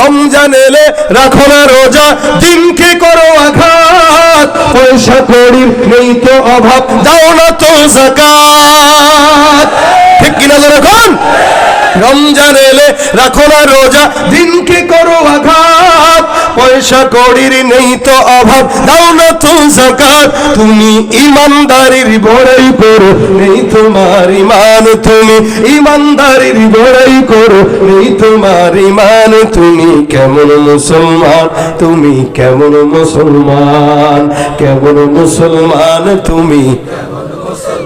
রমজান এলে রাখো না রোজা, দিনকে করো আঘাত। পয়সা করি নেই তো অভাব, দাও না তো জাকাত। ঠিক কিনা এখন রমজান এলে রাখো না রোজা, দিনকে করো আঘাত। পয়সা কড়ির নেই তো অভাব। দাও না তো জাকাত। তুমি ইমানদারির বড়াই করো, নেই তোমার ইমান তুমি ইমানদারির বড়াই করো, নেই তোমার ইমান তুমি কেমন মুসলমান? তুমি কেমন মুসলমান? কেমন মুসলমান তুমি?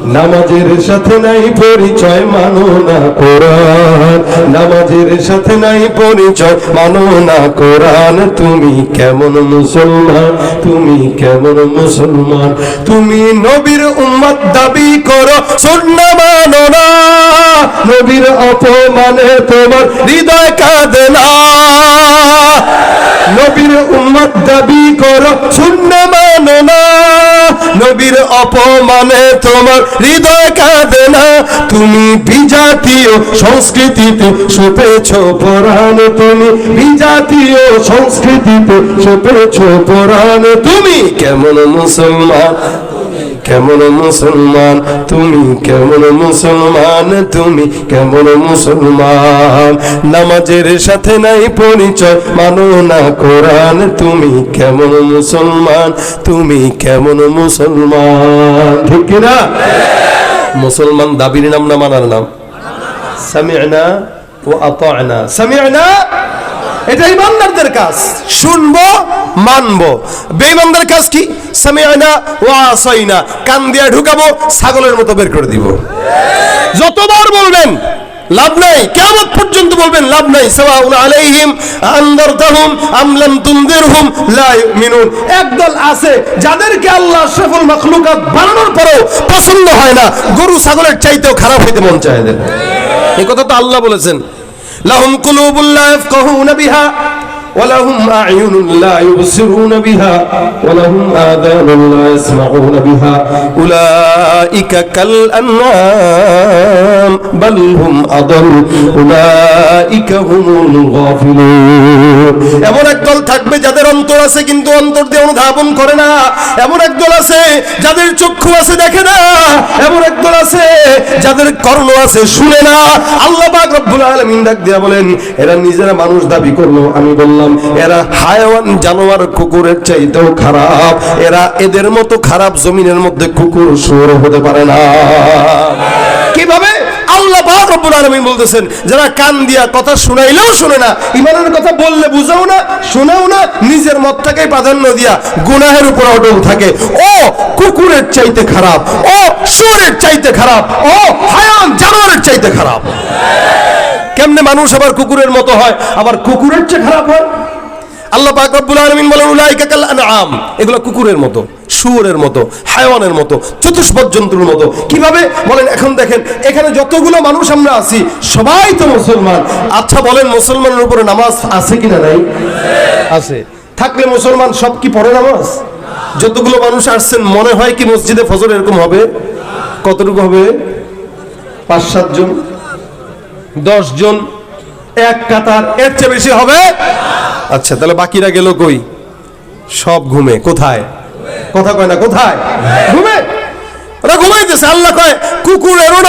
নামাজের সাথে নাই পরিচয় মানো না কোরআন। নামাজের সাথে নাই পরিচয় মানো না কোরআন। তুমি কেমন মুসলমান? তুমি কেমন মুসলমান? তুমি নবীর উম্মত দাবি করো, সুন্না মানো না। নবীর অপমানে তোমার হৃদয় কাঁদে না। নবীর উম্মত দাবি করো, সুন্না মানো না। নবীর অপমানে তোমার হৃদয় কাঁদে না। তুমি বিজাতীয় সংস্কৃতিতে সুপেছ পরাণ তুমি বিজাতীয় সংস্কৃতিতে সুপেছ পরাণ তুমি কেমন মুসলমান? কেমন মুসলমান? তুমি কেমন মুসলমান? তুমি কেমন মুসলমান? নামাজের সাথে নাই পরিচয়, মানো না কোরআন। তুমি কেমন মুসলমান? তুমি কেমন মুসলমান? ঠিক না? মুসলমান দাবির নাম না মানার নাম? সামি'না ও আতা'না। সামি'না এটা ইমানদারদের কাজ। শুনব, মানবো। বেঈমানদের কাজ কি? কান ঢুকাবো, ছাগলের মতো বের করে দিব। যতবার বলবেন, লাভ নাই। কিয়ামত পর্যন্ত বলবেন, লাভ নাই। আলাইহিম একদল আছে, যাদেরকে আল্লাহ আশরাফুল মাখলুকাত বানানোর পরেও পছন্দ হয় না। গরু, ছাগলের চাইতেও খারাপ হইতে মন চায় এই কথা তো আল্লাহ বলেছেন। লাহুম কুলুবুল্লাহ ইয়াফকাহুনা বিহা। ولهم أعين لا يبصرون بها ولهم آذان لا يسمعون بها أولئك كالأنعام بل هم أضل أولئك هم الغافلون এমন একদল থাকবে যাদের অন্তর আছে কিন্তু অন্তর দিয়ে অনুধাবন করে না এমন একদল আছে যাদের চক্ষু আছে দেখে না এমন একদল আছে যাদের কর্ণ আছে শুনে না আল্লাহ পাক রব্বুল আলামিন ডাক দিয়া বলেন এরা নিজেরা মানুষ দাবি করলো আমি বললাম এরা হায়াওয়ান জানোয়ার কুকুরের চাইতেও খারাপ। এরা এদের মতো খারাপ জমিনের মধ্যে কুকুর শুয়োর হতে পারে না। কীভাবে? যারা কান দিয়া কথা শুনাইলেও শুনে না ইমানের কথা বললে বুঝাও না, শোনাও না, নিজের মতটাকে প্রাধান্য দিয়া গুনাহের উপর অটল থাকে। ও কুকুরের চাইতে খারাপ, ও শুয়োরের চাইতে খারাপ, ও হায়ান জানোয়ারের চাইতে খারাপ। কেমনে মানুষ আবার কুকুরের মতো হয়, আবার কুকুরের চেয়ে খারাপ হয়। আল্লাহ পাক আলামিন বলেন, উলাইকা কাল আনআম। এগুলো কুকুরের মতো, শুয়োরের মতো, হায়ওয়ানের মতো চতুষ্পদ জন্তুর মতো। কীভাবে? বলেন, এখন দেখেন, এখানে যতগুলো মানুষ আমরা আছি, সবাই তো মুসলমান। আচ্ছা বলেন, মুসলমানের উপরে নামাজ আছে কিনা নাই? আছে। থাকলে মুসলমান সব কি পড়ে নামাজ? যতগুলো মানুষ আসছেন, মনে হয় কি মসজিদে ফজর এরকম হবে? কতটুকু হবে? পাঁচ সাতজন দশ জন, এক কাতার, এর চেয়ে বেশি হবে? আচ্ছা তাহলে বাকিরা গেল কই? সব ঘুমে, কোথায়? কথা কয় না, কোথায়? ঘুমে? ওরা ঘুমাইতেছে, আল্লাহ কয় কুকুরেরও না